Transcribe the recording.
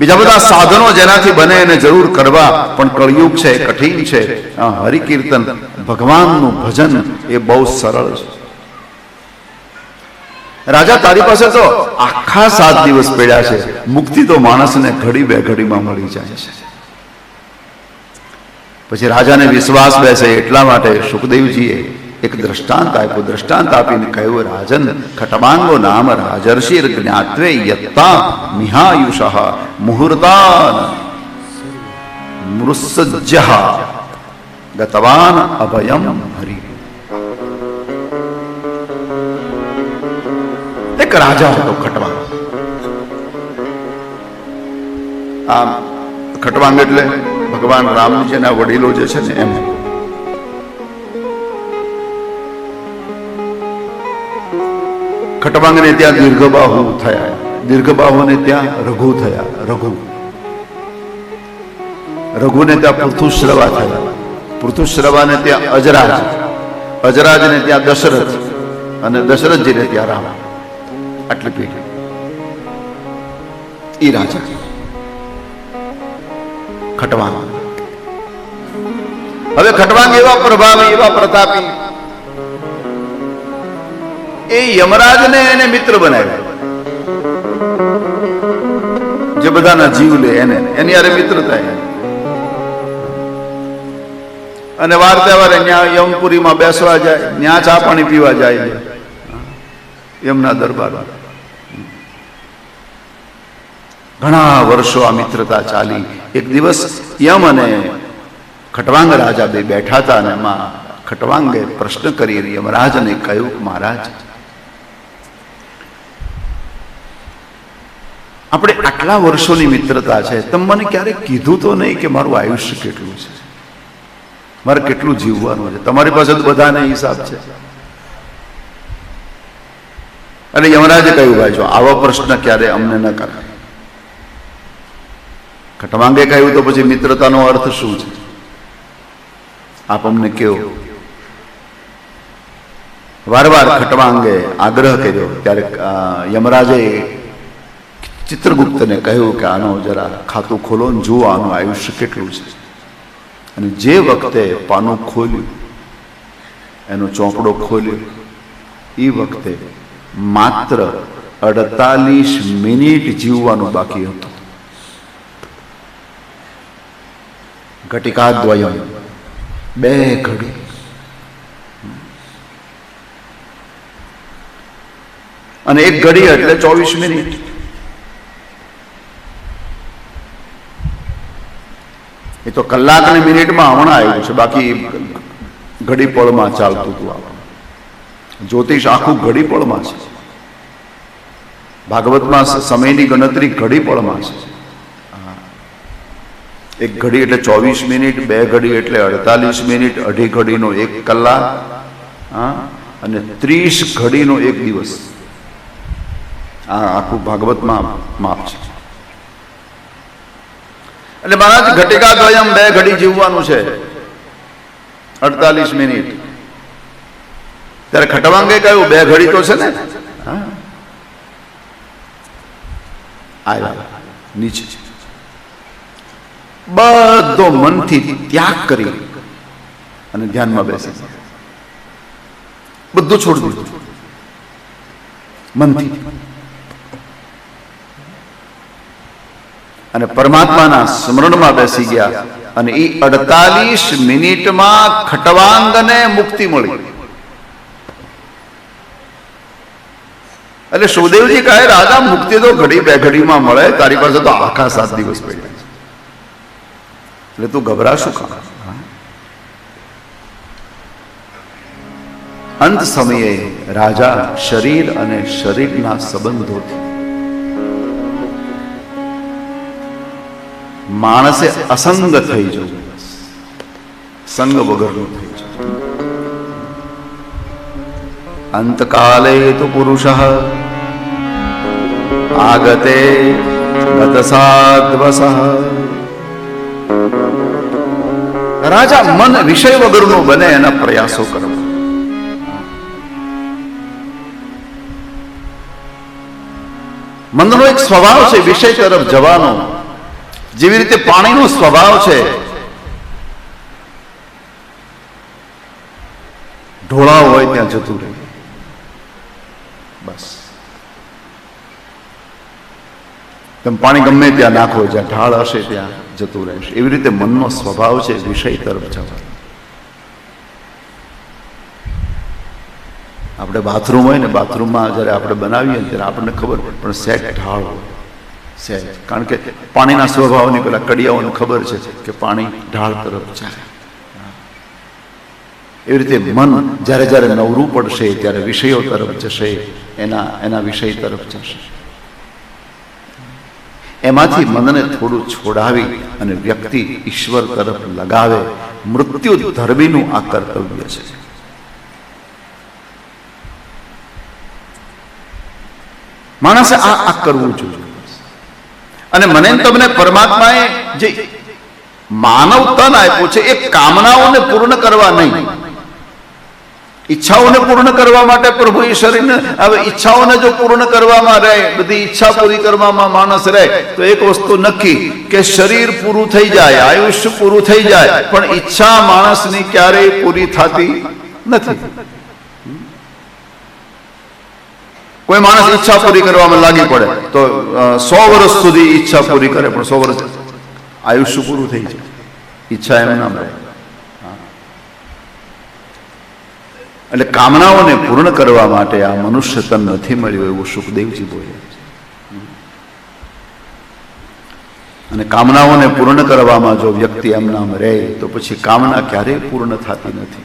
બીજા બધા સાધનો જેનાથી બને એને જરૂર કરવા, પણ કળિયુગ છે કઠિન છે. હરિકીર્તન, ભગવાનનું ભજન એ બહુ સરળ છે. રાજા, તારી પાસે તો આખા સાત દિવસ પડ્યા છે. મુક્તિ તો માણસને ઘડી બે ઘડીમાં મળી જાય છે. પછી રાજાને વિશ્વાસ બેસે એટલા માટે સુખદેવજીએ એક દ્રષ્ટાંત આપ્યું. દ્રષ્ટાંત આપીને કહ્યું, રાજન, ખટમાંગો નામ રાજર્ષિર જ્ઞાત્વે યત્તા મિહાયુષ મુહૂર્તાન મૃસજ્જ ગતવાન અભયમ હરિ. એક રાજા હતો ખટવાંગ. આમ, ખટવાંગ એટલે ભગવાન રામજીના વડીલો જે છે ને એમ ખટવાંગને ત્યાં દીર્ઘબાહુ થયા. દીર્ઘબાહુને ત્યાં રઘુ થયા. રઘુ. રઘુને ત્યાં પૃથુશ્રવા થયા. પૃથુશ્રવાને ત્યાં અજરાજ. અજરાજને ત્યાં દશરથ અને દશરથજીને ત્યાં રામ. આટલી પેઢી. ઈ રાજા. ખટવાંગ. હવે ખટવાંગ એવા પ્રભાવી, એવા પ્રતાપી એ યમરાજને એને મિત્ર બનાવ્યો. જે બધાના જીવ લે એને. એની હારે મિત્રતા અને વાર તહેવારે ત્યાં યમપુરીમાં બેસવા જાય ત્યાં ચા પાણી પીવા જાય. એમના દરબાર ઘણા વર્ષો આ મિત્રતા ચાલી. એક દિવસ યમ અને ખટવાંગ રાજા બે બેઠા હતા અને એમાં ખટવાંગે પ્રશ્ન કરી યમરાજને કહ્યું, મહારાજ આપણે આટલા વર્ષોની મિત્રતા છે, તમે મને ક્યારેક કીધું તો નહીં કે મારું આયુષ્ય કેટલું છે? મારે કેટલું જીવવાનું છે? તમારી પાસે તો બધાને હિસાબ છે. અને યમરાજે કહ્યું, ભાઈ, જો આવો પ્રશ્ન ક્યારે અમને ન કરાય. ખટમાંગે કહ્યું, તો પછી મિત્રતાનો અર્થ શું છે? આપ અમને કેવો વારવાર ખટમાંગે, આગ્રહ કર્યો, ત્યારે યમરાજે ચિત્રગુપ્તને કહ્યું કે આનો જરા ખાતું ખોલો ને જુઓ આનું આયુષ્ય કેટલું છે. અને જે વખતે પાનું ખોલ્યું, એનો ચોપડો ખોલ્યો, એ વખતે માત્ર અડતાલીસ મિનિટ જીવવાનું બાકી હતું. ઘટિકાદ્વયમ, બે ઘડી. અને એક ઘડી એટલે ચોવીસ મિનિટ. એ તો કલાક ને મિનિટમાં હમણાં આવ્યું છે. બાકી ઘડી પળમાં ચાલતું હતું આપણું જ્યોતિષ આખું ઘડી પળમાં છે. ભાગવતમાં સમયની ગણતરી ઘડી પળમાં છે એક ઘડી એટલે ચોવીસ મિનિટ, બે ઘડી એટલે અડતાલીસ મિનિટ, અઢી ઘડીનો એક કલાક, હા, અને ત્રીસ ઘડીનો એક દિવસ. આ આખું ભાગવતમાં માપ છે. એટલે મહારાજ ઘટિકા દ્વયમ બે ઘડી જીવવાનું છે. અડતાલીસ મિનિટ. ત્યારે ખટવાંગે કહ્યું, બે ઘડી તો છે ને? આવ્યા નીચે. બધો મનથી ત્યાગ કરી અને ધ્યાનમાં બેસી. બધું છોડી દીધું. મનથી. અને પરમાત્માના સ્મરણમાં બેસી ગયા અને એ અડતાલીસ મિનિટમાં ખટવાંગને મુક્તિ મળી. એટલે સુદેવજી કહે, રાજા, મુક્તિ તો ઘડી બે ઘડીમાં મળે, તારી પાસે તો આખા સાત દિવસ પડ્યા એટલે તું ગભરાશું કા? અંત સમયે રાજા શરીર અને શરીરના સંબંધોથી માણસે અસંગ થઈ જવું. સંગ વગરનું થઈ જવું. અંતકાલે તો પુરુષ. આગતે રાજા મન વિષય વગરનું બને એના પ્રયાસો કરવા. મનનો એક સ્વભાવ છે વિષય તરફ જવાનો. જેવી રીતે પાણીનો સ્વભાવ છે. ઢોળાવ હોય ત્યાં જતું રહે. બસ. તમે પાણી ગમે ત્યાં નાખો, જ્યાં ઢાળ હશે ત્યાં જતું રહેશે એવી રીતે મનનો સ્વભાવ છે, વિષય તરફ જવા આપણે બાથરૂમ હોય ને બાથરૂમમાં જ્યારે આપણે બનાવીએ ત્યારે આપણને ખબર પડે, પણ સેટ ઢાળ હોય. સેટ કારણ કે પાણીના સ્વભાવની પેલા કડિયાઓને ખબર છે કે પાણી ઢાળ તરફ જાય. એવી રીતે મન જ્યારે જ્યારે નવરું પડશે ત્યારે વિષયો તરફ જશે, એના એના વિષય તરફ જશે. એમાંથી મનને થોડું છોડાવી અને વ્યક્તિ ઈશ્વર તરફ લગાવે, મૃત્યુ ધર્મીનું આ કર્તવ્ય છે. માણસે આ આ કરવું જોઈએ. અને મને તમને પરમાત્માએ જે માનવ તન આપ્યું છે એ કામનાઓને પૂર્ણ કરવા નહીં. ઈચ્છાઓને પૂર્ણ કરવા માટે પ્રભુ ઈશ્વરીને હવે ઈચ્છાઓને જો પૂર્ણ કરવામાં રહે બધી ઈચ્છા પૂરી કરવામાં માણસ રહે તો એક વસ્તુ નક્કી કે શરીર પૂરું થઈ જાય આયુષ્ય પૂરું થઈ જાય પણ ઈચ્છા માણસની ક્યારેય પૂરી થતી નથી. કોઈ માણસ ઈચ્છા પૂરી કરવામાં લાગી પડે, તો સો વર્ષ સુધી ઈચ્છા પૂરી કરે, પણ સો વર્ષ આયુષ્ય પૂરું થઈ જાય. ઈચ્છા એમ ના મળે. એટલે કામનાઓને પૂર્ણ કરવા માટે આ મનુષ્ય તન નથી મળ્યું એવું સુખદેવજી બોલે અને કામનાઓને પૂર્ણ કરવામાં જો વ્યક્તિ એમ નામ રહે, તો પછી કામના ક્યારેય પૂર્ણ થતી નથી.